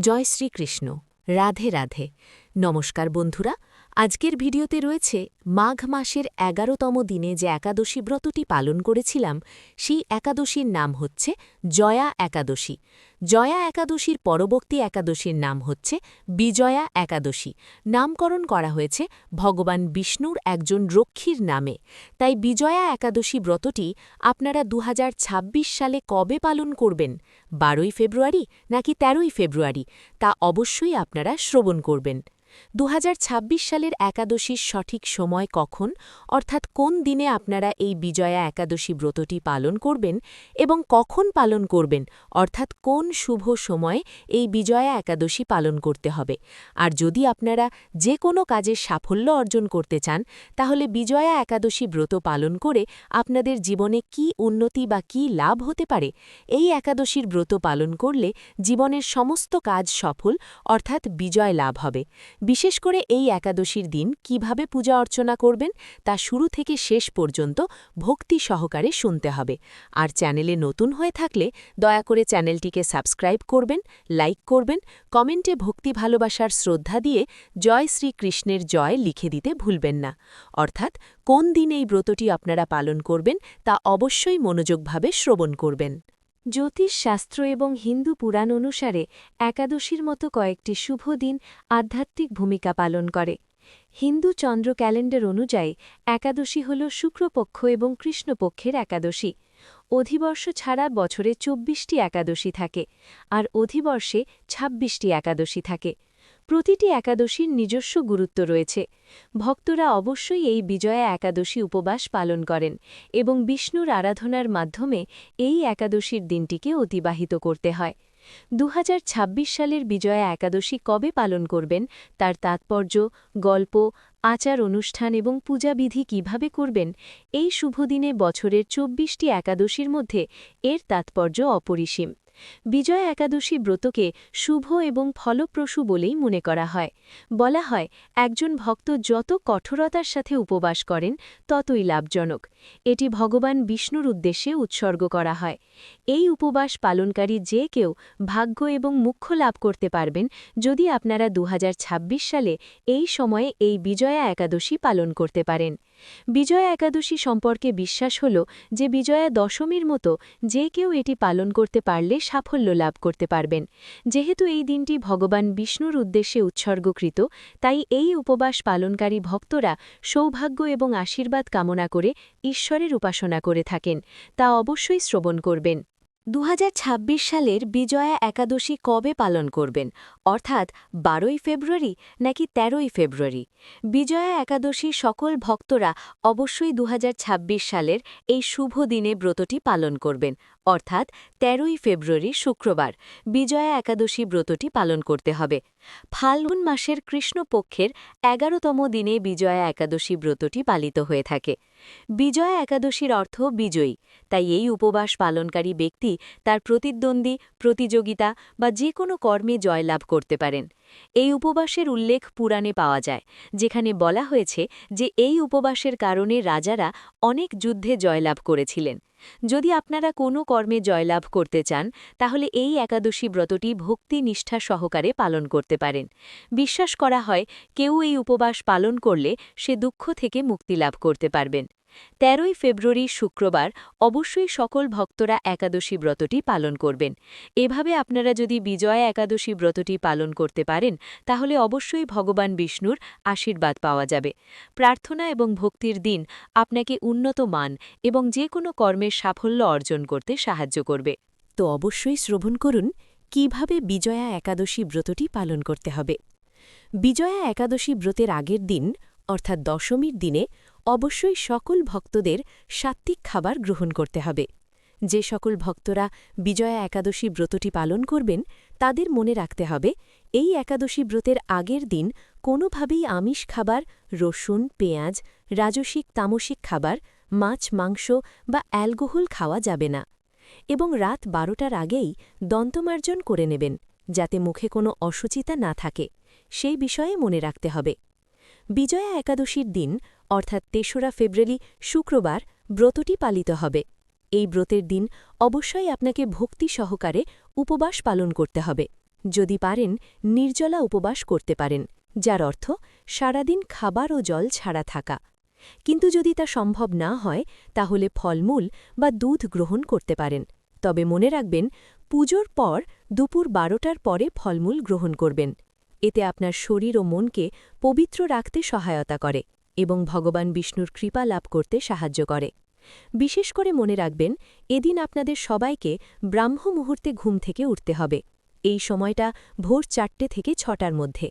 জয় শ্রীকৃষ্ণ। রাধে রাধে। নমস্কার বন্ধুরা আজকের ভিডিওতে রয়েছে মাঘ মাসের এগারোতম দিনে যে একাদশী ব্রতটি পালন করেছিলাম, সেই একাদশীর নাম হচ্ছে জয়া একাদশী। জয়া একাদশীর পরবর্তী একাদশীর নাম হচ্ছে বিজয়া একাদশী। নামকরণ করা হয়েছে ভগবান বিষ্ণুর একজন রক্ষীর নামে। তাই বিজয়া একাদশী ব্রতটি আপনারা দু হাজার ছাব্বিশ সালে কবে পালন করবেন? বারোই ফেব্রুয়ারি নাকি তেরোই ফেব্রুয়ারি? তা অবশ্যই আপনারা শ্রবণ করবেন। দু হাজার ছাব্বিশ সালের একাদশীর সঠিক সময় কখন, অর্থাৎ কোন দিনে আপনারা এই বিজয়া একাদশী ব্রতটি পালন করবেন এবং কখন পালন করবেন, অর্থাৎ কোন শুভ সময়ে এই বিজয়া একাদশী পালন করতে হবে। আর যদি আপনারা যে কোনো কাজের সাফল্য অর্জন করতে চান, তাহলে বিজয়া একাদশী ব্রত পালন করে আপনাদের জীবনে কি উন্নতি বা কি লাভ হতে পারে, এই একাদশীর ব্রত পালন করলে জীবনের সমস্ত কাজ সফল, অর্থাৎ বিজয় লাভ হবে। বিশেষ করে এই একাদশীর দিন কীভাবে পূজা অর্চনা করবেন তা শুরু থেকে শেষ পর্যন্ত ভক্তি সহকারে শুনতে হবে। আর চ্যানেলে নতুন হয়ে থাকলে দয়া করে চ্যানেলটিকে সাবস্ক্রাইব করবেন, লাইক করবেন, কমেন্টে ভক্তি ভালোবাসার শ্রদ্ধা দিয়ে জয় শ্রীকৃষ্ণের জয় লিখে দিতে ভুলবেন না। অর্থাৎ কোন দিন এই ব্রতটি আপনারা পালন করবেন তা অবশ্যই মনোযোগভাবে শ্রবণ করবেন। জ্যোতিষশাস্ত্র এবং হিন্দু পুরাণ অনুসারে একাদশীর মতো কয়েকটি শুভ দিন আধ্যাত্মিক ভূমিকা পালন করে। হিন্দু চন্দ্র ক্যালেন্ডার অনুযায়ী একাদশী হল শুক্রপক্ষ এবং কৃষ্ণপক্ষের একাদশী। অধিবর্ষ ছাড়া বছরে চব্বিশটি একাদশী থাকে, আর অধিবর্ষে ২৬টি একাদশী থাকে। প্রতিটি একাদশীর নিজস্ব গুরুত্ব রয়েছে। ভক্তরা অবশ্যই এই বিজয়া একাদশী উপবাস পালন করেন এবং বিষ্ণুর আরাধনার মাধ্যমে এই একাদশীর দিনটিকে অতিবাহিত করতে হয়। দু হাজার ছাব্বিশ সালের বিজয়া একাদশী কবে পালন করবেন, তার তাৎপর্য, গল্প, আচার অনুষ্ঠান এবং পূজাবিধি কীভাবে করবেন, এই শুভদিনে বছরের চব্বিশটি একাদশীর মধ্যে এর তাৎপর্য অপরিসীম। বিজয় একাদশী ব্রতকে শুভ এবং ফলপ্রসূ বলেই মনে করা হয়। বলা হয়, একজন ভক্ত যত কঠোরতার সাথে উপবাস করেন, ততই লাভজনক। এটি ভগবান বিষ্ণুর উদ্দেশ্যে উৎসর্গ করা হয়। এই উপবাস পালনকারী যে কেউ ভাগ্য এবং মুখ্য লাভ করতে পারবেন, যদি আপনারা দু হাজার ছাব্বিশ সালে এই সময়ে এই বিজয়া একাদশী পালন করতে পারেন। বিজয়া একাদশী সম্পর্কে বিশ্বাস হল যে বিজয়া দশমীর মতো যে কেউ এটি পালন করতে পারলে সাফল্য লাভ করতে পারবেন। যেহেতু এই দিনটি ভগবান বিষ্ণুর উদ্দেশ্যে উৎসর্গকৃত, তাই এই উপবাস পালনকারী ভক্তরা সৌভাগ্য এবং আশীর্বাদ কামনা করে ঈশ্বরের উপাসনা করে থাকেন, তা অবশ্যই শ্রবণ করবেন। দু হাজার ছাব্বিশ সালের বিজয়া একাদশী কবে পালন করবেন? অর্থাৎ বারোই ফেব্রুয়ারি নাকি তেরোই ফেব্রুয়ারি? বিজয়া একাদশী সকল ভক্তরা অবশ্যই দুহাজার ছাব্বিশ সালের এই শুভ দিনে ব্রতটি পালন করবেন। অর্থাৎ তেরোই ফেব্রুয়ারি শুক্রবার বিজয়া একাদশী ব্রতটি পালন করতে হবে। ফাল্গুন মাসের কৃষ্ণপক্ষের এগারোতম দিনে বিজয়া একাদশী ব্রতটি পালিত হয়ে থাকে। বিজয়া একাদশীর অর্থ বিজয়ী, তাই এই উপবাস পালনকারী ব্যক্তি তার প্রতিদ্বন্দ্বী, প্রতিযোগিতা বা যে কোনো কর্মে জয়লাভ করতে পারেন। এই উপবাসের উল্লেখ পুরাণে পাওয়া যায়, যেখানে বলা হয়েছে যে এই উপবাসের কারণে রাজারা অনেক যুদ্ধে জয়লাভ করেছিলেন। যদি আপনারা কোনো কর্মে জয়লাভ করতে চান, তাহলে এই একাদশী ব্রতটি ভক্তি নিষ্ঠা সহকারে পালন করতে পারেন। বিশ্বাস করা হয়, কেউ এই উপবাস পালন করলে সে দুঃখ থেকে মুক্তি লাভ করতে পারবেন। তেরোই ফেব্রুয়ারি শুক্রবার অবশ্যই সকল ভক্তরা একাদশী ব্রতটি পালন করবেন। এভাবে আপনারা যদি বিজয়া একাদশী ব্রতটি পালন করতে পারেন, তাহলে অবশ্যই ভগবান বিষ্ণুর আশীর্বাদ পাওয়া যাবে। প্রার্থনা এবং ভক্তির দিন আপনাকে উন্নত মান এবং যে কোনো কর্মের সাফল্য অর্জন করতে সাহায্য করবে। তো অবশ্যই শ্রবণ করুন, কীভাবে বিজয়া একাদশী ব্রতটি পালন করতে হবে। বিজয়া একাদশী ব্রতের আগের দিন, অর্থাৎ দশমীর দিনে অবশ্যই সকল ভক্তদের সাত্ত্বিক খাবার গ্রহণ করতে হবে। যে সকল ভক্তরা বিজয়া একাদশী ব্রতটি পালন করবেন, তাদের মনে রাখতে হবে, এই একাদশী ব্রতের আগের দিন কোনোভাবেই আমিষ খাবার, রসুন, পেঁয়াজ, রাজসিক, তামসিক খাবার, মাছ, মাংস বা অ্যালকোহল খাওয়া যাবে না এবং রাত বারোটার আগেই দন্তমার্জন করে নেবেন, যাতে মুখে কোনো অসুচিতা না থাকে, সেই বিষয়ে মনে রাখতে হবে। বিজয়া একাদশীর দিন অর্থাৎ তেসরা ফেব্রুয়ারি শুক্রবার ব্রতটি পালিত হবে। এই ব্রতের দিন অবশ্যই আপনাকে ভক্তি সহকারে উপবাস পালন করতে হবে। যদি পারেন, নির্জলা উপবাস করতে পারেন, যার অর্থ সারাদিন খাবার ও জল ছাড়া থাকা। কিন্তু যদি তা সম্ভব না হয়, তাহলে ফলমূল বা দুধ গ্রহণ করতে পারেন। তবে মনে রাখবেন, পুজোর পর দুপুর বারোটার পরে ফলমূল গ্রহণ করবেন। এতে আপনার শরীর ও মনকে পবিত্র রাখতে সহায়তা করে। এবং ভগবান বিষ্ণুর কৃপা লাভ করতে সাহায্য করে। বিশেষ করে মনে রাখবেন, এদিন আপনাদের সবাইকে ব্রাহ্ম মুহূর্তে ঘুম থেকে উঠতে হবে। এই সময়টা ভোর চারটে থেকে ছটার মধ্যে।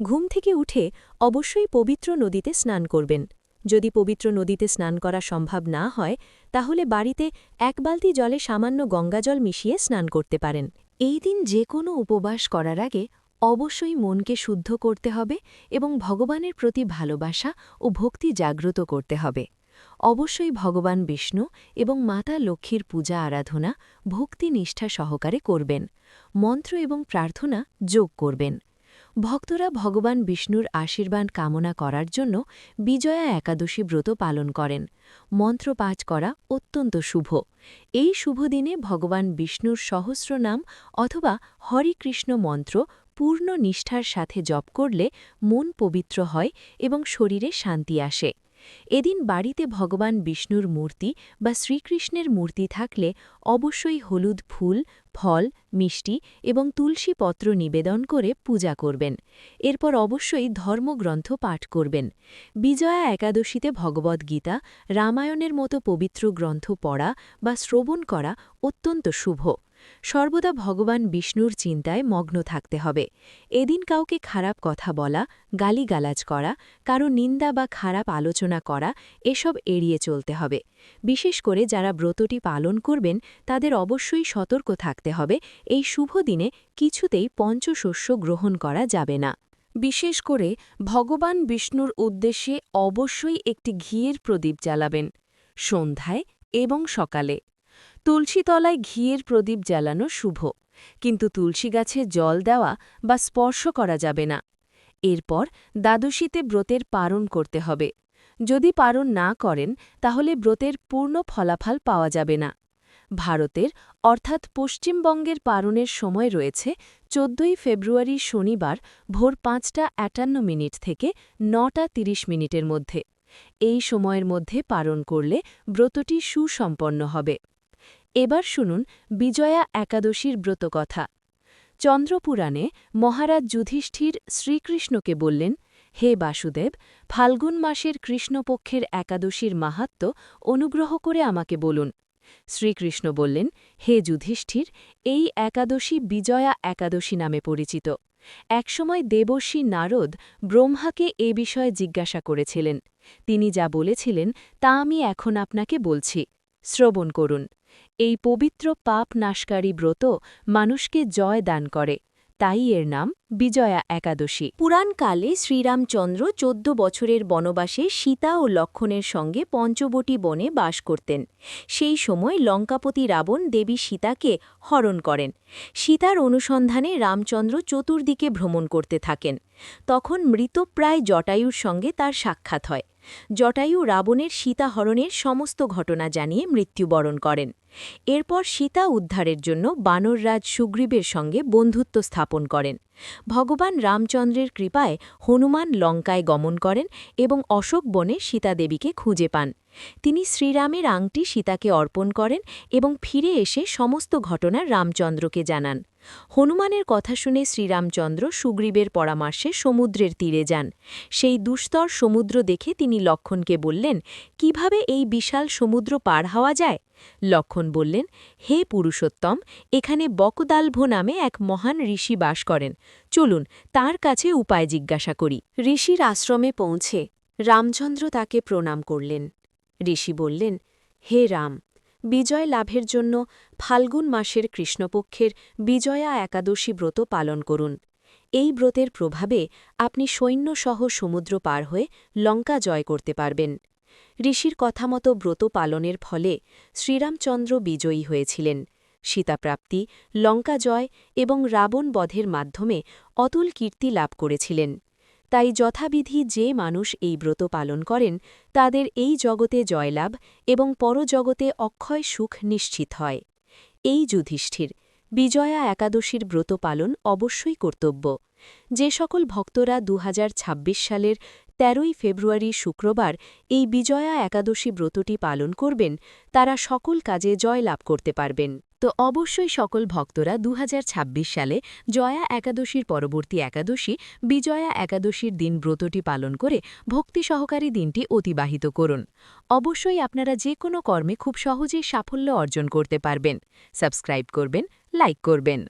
ঘুম থেকে উঠে অবশ্যই পবিত্র নদীতে স্নান করবেন। যদি পবিত্র নদীতে স্নান করা সম্ভব না হয়, তাহলে বাড়িতে এক বালতি জলে সামান্য গঙ্গাজল মিশিয়ে স্নান করতে পারেন। এই দিন যে কোনো উপবাস করার আগে অবশ্যই মনকে শুদ্ধ করতে হবে এবং ভগবানের প্রতি ভালোবাসা ও ভক্তি জাগ্রত করতে হবে। অবশ্যই ভগবান বিষ্ণু এবং মাতা লক্ষ্মীর পূজা আরাধনা, ভক্তি নিষ্ঠা সহকারে করবেন। মন্ত্র এবং প্রার্থনা যোগ করবেন। ভক্তরা ভগবান বিষ্ণুর আশীর্বাদ কামনা করার জন্য বিজয়া একাদশী ব্রত পালন করেন। মন্ত্র পাঠ করা অত্যন্ত শুভ। এই শুভ দিনে ভগবান বিষ্ণুর সহস্র নাম অথবা হরিকৃষ্ণ মন্ত্র পূর্ণ নিষ্ঠার সাথে জপ করলে মন পবিত্র হয় এবং শরীরে শান্তি আসে। এদিন বাড়িতে ভগবান বিষ্ণুর মূর্তি বা শ্রীকৃষ্ণের মূর্তি থাকলে অবশ্যই হলুদ ফুল, ফল, মিষ্টি এবং তুলসী পত্র নিবেদন করে পূজা করবেন। এরপর অবশ্যই ধর্মগ্রন্থ পাঠ করবেন। বিজয়া একাদশীতে ভগবদ্গীতা রামায়ণের মতো পবিত্র গ্রন্থ পড়া বা শ্রবণ করা অত্যন্ত শুভ। সর্বদা ভগবান বিষ্ণুর চিন্তায় মগ্ন থাকতে হবে। এদিন কাউকে খারাপ কথা বলা, গালিগালাজ করা, কারও নিন্দা বা খারাপ আলোচনা করা, এসব এড়িয়ে চলতে হবে। বিশেষ করে যারা ব্রতটি পালন করবেন, তাদের অবশ্যই সতর্ক থাকতে হবে। এই শুভ দিনে কিছুতেই পঞ্চশস্য গ্রহণ করা যাবে না। বিশেষ করে ভগবান বিষ্ণুর উদ্দেশ্যে অবশ্যই একটি ঘিয়ের প্রদীপ জ্বালাবেন। সন্ধ্যায় এবং সকালে। তুলসীতলায় ঘিয়ের প্রদীপ জ্বালানো শুভ। কিন্তু তুলসী গাছে জল দেওয়া বা স্পর্শ করা যাবে না। এরপর দ্বাদশীতে ব্রতের পারণ করতে হবে। যদি পারণ না করেন, তাহলে ব্রতের পূর্ণ ফলাফল পাওয়া যাবে না। ভারতের, অর্থাৎ পশ্চিমবঙ্গের পারণের সময় রয়েছে চোদ্দই ফেব্রুয়ারি শনিবার ভোর পাঁচটা আটান্ন মিনিট থেকে নটা তিরিশ মিনিটের মধ্যে। এই সময়ের মধ্যে পারণ করলে ব্রতটি সুসম্পন্ন হবে। এবার শুনুন বিজয়া একাদশীর ব্রতকথা। চন্দ্রপুরাণে মহারাজ যুধিষ্ঠির শ্রীকৃষ্ণকে বললেন, হে বাসুদেব, ফাল্গুন মাসের কৃষ্ণপক্ষের একাদশীর মাহাত্ম অনুগ্রহ করে আমাকে বলুন। শ্রীকৃষ্ণ বললেন, হে যুধিষ্ঠির, এই একাদশী বিজয়া একাদশী নামে পরিচিত। একসময় দেবর্ষী নারদ ব্রহ্মাকে এ বিষয়ে জিজ্ঞাসা করেছিলেন। তিনি যা বলেছিলেন তা আমি এখন আপনাকে বলছি। শ্রবণ করুন। এই পবিত্র পাপ নাশকারী ব্রত মানুষকে জয় দান করে। তাই এর নাম বিজয়া একাদশী। পুরাণকালে শ্রীরামচন্দ্র চোদ্দ বছরের বনবাসে সীতা ও লক্ষণের সঙ্গে পঞ্চবটি বনে বাস করতেন। সেই সময় লঙ্কাপতি রাবণ দেবী সীতাকে হরণ করেন। সীতার অনুসন্ধানে রামচন্দ্র চতুর্দিকে ভ্রমণ করতে থাকেন। তখন মৃতপ্রায় জটায়ুর সঙ্গে তার সাক্ষাৎ হয়। জটায়ু রাবণের সীতাহরণের সমস্ত ঘটনা জানিয়ে মৃত্যুবরণ করেন। এরপর সীতা উদ্ধারের জন্য বানররাজ সুগ্রীবের সঙ্গে বন্ধুত্ব স্থাপন করেন। ভগবান রামচন্দ্রের কৃপায় হনুমান লঙ্কায় গমন করেন এবং অশোক বনে সীতাদেবীকে খুঁজে পান। তিনি শ্রীরামের আংটি সীতাকে অর্পণ করেন এবং ফিরে এসে সমস্ত ঘটনা রামচন্দ্রকে জানান। হনুমানের কথা শুনে শ্রীরামচন্দ্র সুগ্রীবের পরামর্শে সমুদ্রের তীরে যান। সেই দুস্তর সমুদ্র দেখে তিনি লক্ষণকে বললেন, কীভাবে এই বিশাল সমুদ্র পার হওয়া যায়? লক্ষণ বললেন, হে পুরুষোত্তম, এখানে বকদালভ নামে এক মহান ঋষি বাস করেন। চলুন, তার কাছে উপায় জিজ্ঞাসা করি। ঋষির আশ্রমে পৌঁছে রামচন্দ্র তাকে প্রণাম করলেন। ঋষি বললেন, হে রাম, বিজয় লাভের জন্য ফাল্গুন মাসের কৃষ্ণপক্ষের বিজয়া একাদশী ব্রত পালন করুন। এই ব্রতের প্রভাবে আপনি সৈন্যসহ সমুদ্র পার হয়ে লঙ্কা জয় করতে পারবেন ঋষির কথামতো ব্রত পালনের ফলে শ্রীরামচন্দ্র বিজয়ী হয়েছিলেন। সীতাপ্রাপ্তি, লঙ্কা জয় এবং রাবণ বধের মাধ্যমে অতুল কীর্তি লাভ করেছিলেন। তাই যথাবিধি যে মানুষ এই ব্রত পালন করেন, তাদের এই জগতে জয়লাভ এবং পরজগতে অক্ষয় সুখ নিশ্চিত হয়। এই যুধিষ্ঠির, বিজয়া একাদশীর ব্রত পালন অবশ্যই কর্তব্য। যে সকল ভক্তরা দু হাজার ছাব্বিশ সালের তেরোই ফেব্রুয়ারি শুক্রবার এই বিজয়া একাদশী ব্রতটি পালন করবেন, তারা সকল কাজে জয় লাভ করতে পারবেন। তো অবশ্যই সকল ভক্তরা দু হাজার ছাব্বিশ সালে জয়া একাদশীর পরবর্তী একাদশী, বিজয়া একাদশীর দিন ব্রতটি পালন করে ভক্তি সহকারী দিনটি অতিবাহিত করুন। অবশ্যই আপনারা যে কোনো কর্মে খুব সহজেই সাফল্য অর্জন করতে পারবেন। সাবস্ক্রাইব করবেন, লাইক করবেন।